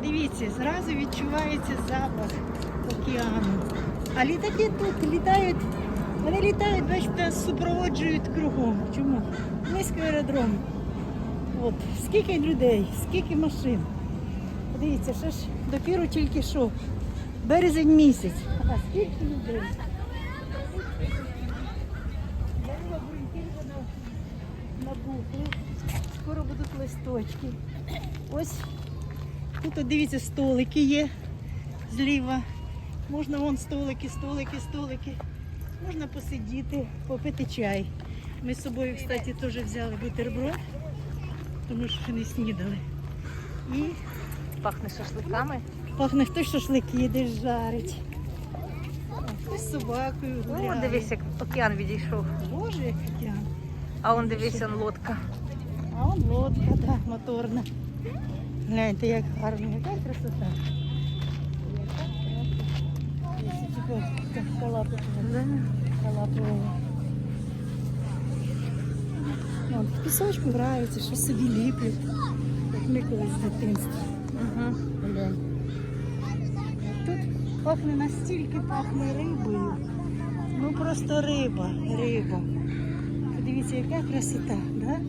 Подивіться, зразу відчувається запах океану. А літаки тут літають, вони літають, бачите, супроводжують кругом. Чому? Низько аеродром. От, скільки людей, скільки машин. Подивіться, що ж допіру тільки що. Березень місяць. А скільки людей? Набухли. Скоро будуть листочки. Ось тут от дивіться, столики є зліва. Можна вон столики, столики, столики. Можна посидіти, попити чай. Ми з собою, кстати, теж взяли бутерброд, тому що ще не снідали. І Пахне шашликами. пахне хтось шашлики десь жарить. Хтось з собакою О, гуляє. дивись, як океан відійшов. Боже, як океан. А он дивись, он лодка. А он лодка, да, моторна. Гляньте, як гарно, яка красота. Вон, в пісочку граються, що собі ліплять. Як ми колись з дитинства. Глянь. Тут пахне настільки пахне рибою. Ну просто риба, риба. Подивіться, яка красота, да?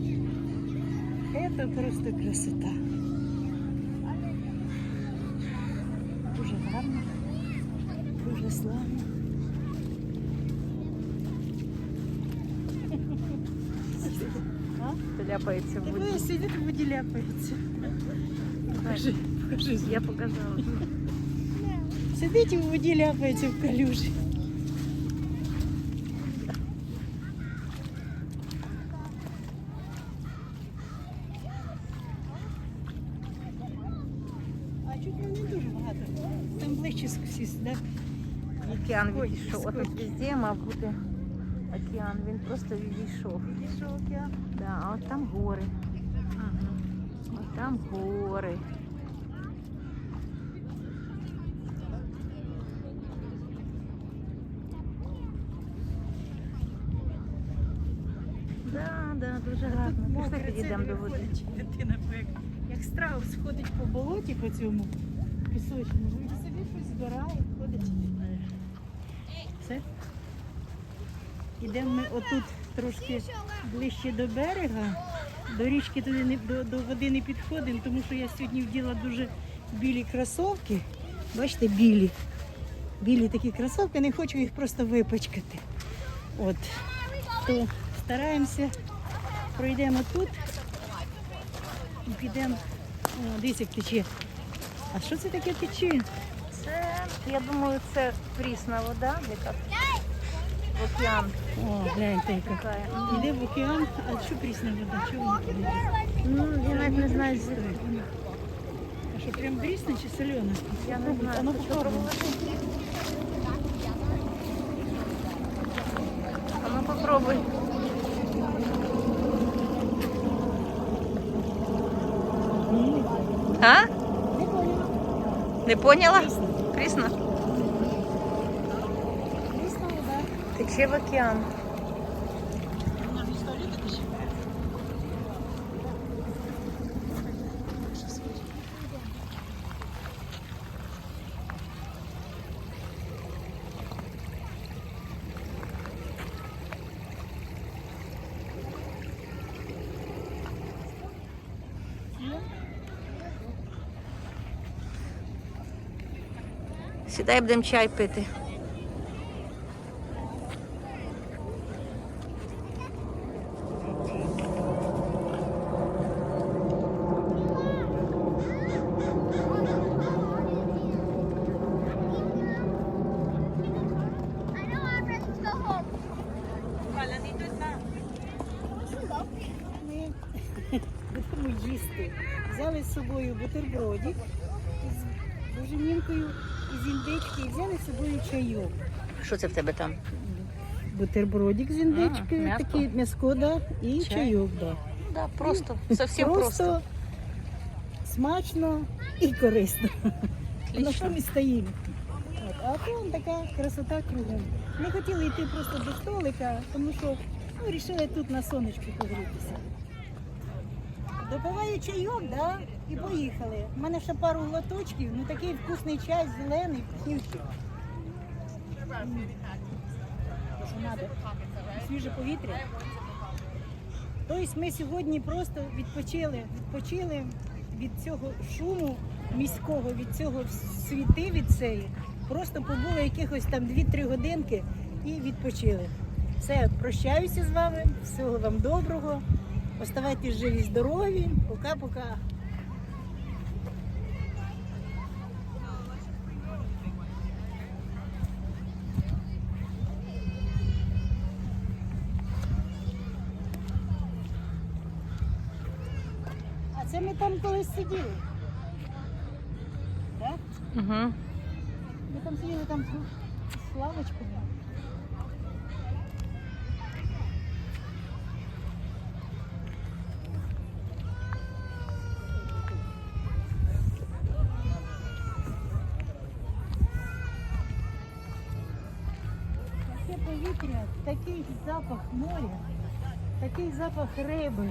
Це просто красота. дуже славно. А? Ляпається в Тебе воді. сидить в воді ляпається. Покажи, покажи. Я показала. Сидить і в воді ляпається в калюжі. А чуть не дуже багато. Там ближче всі, да? Океан Ой, відійшов. Отут скільки. везде мав бути океан. Він просто відійшов. Пішов океан. Да, а от там гори. Ага. От там гори. Да, да, дуже гарно. Пішли підійдемо до води. Дитина. Як страус ходить по болоті по цьому пісочному, і собі щось збирає, ходить. Все. Ідемо ми отут трошки ближче до берега. До річки туди не, до, до води не підходимо, тому що я сьогодні вділа дуже білі кросовки. Бачите, білі. Білі такі кросовки, не хочу їх просто випачкати. От. То стараємося, пройдемо тут і підемо. О, дивись, як тече. А що це таке тече? Це, я думаю, це прісна вода, яка в океан О, гляньте, яка. тікає. Іде в океан, а що прісна вода? Чого вона туди? йде? Ну, я навіть не знаю, Що це? А що прям прісна чи солена? я не Попробуй, знаю. А ну Хочу попробуй. пробувати. А ну попробуй. Ні, А? не поняла. Не поняла? Прісно? Прісна вода. Тече в океан. Сідай, будемо чай пити. Ми будемо їсти. Взяли з собою бутербродик буженінкою і з індички, і взяли з собою чайок. Що це в тебе там? Бутербродик з індичкою, таке м'яско, да, і Чай. чайок, да. Да, просто, зовсім просто. смачно і корисно. На Отлично. що ми стоїмо? От. А то така красота кругом. Ми хотіли йти просто до столика, тому що ну, вирішили тут на сонечку погрітися. Допиваю чайок, да, і поїхали. У мене ще пару глоточків, ну такий вкусний чай, зелений, вкусний. Свіже повітря. Тобто ми сьогодні просто відпочили, відпочили від цього шуму міського, від цього світи від цієї. Просто побули якихось там 2-3 годинки і відпочили. Все, прощаюся з вами. Всього вам доброго. Оставайтесь живі, здорові. Пока-пока. А це ми там колись сиділи. Так? Угу. Ми там сиділи там з повітря, такий запах моря, такий запах риби.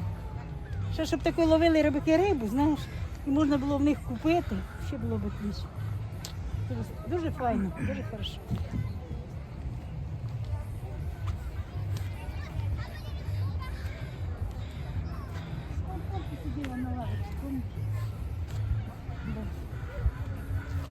Ще щоб таку ловили рибаки рибу, знаєш, і можна було в них купити, ще було б більше. Дуже файно, дуже хорошо.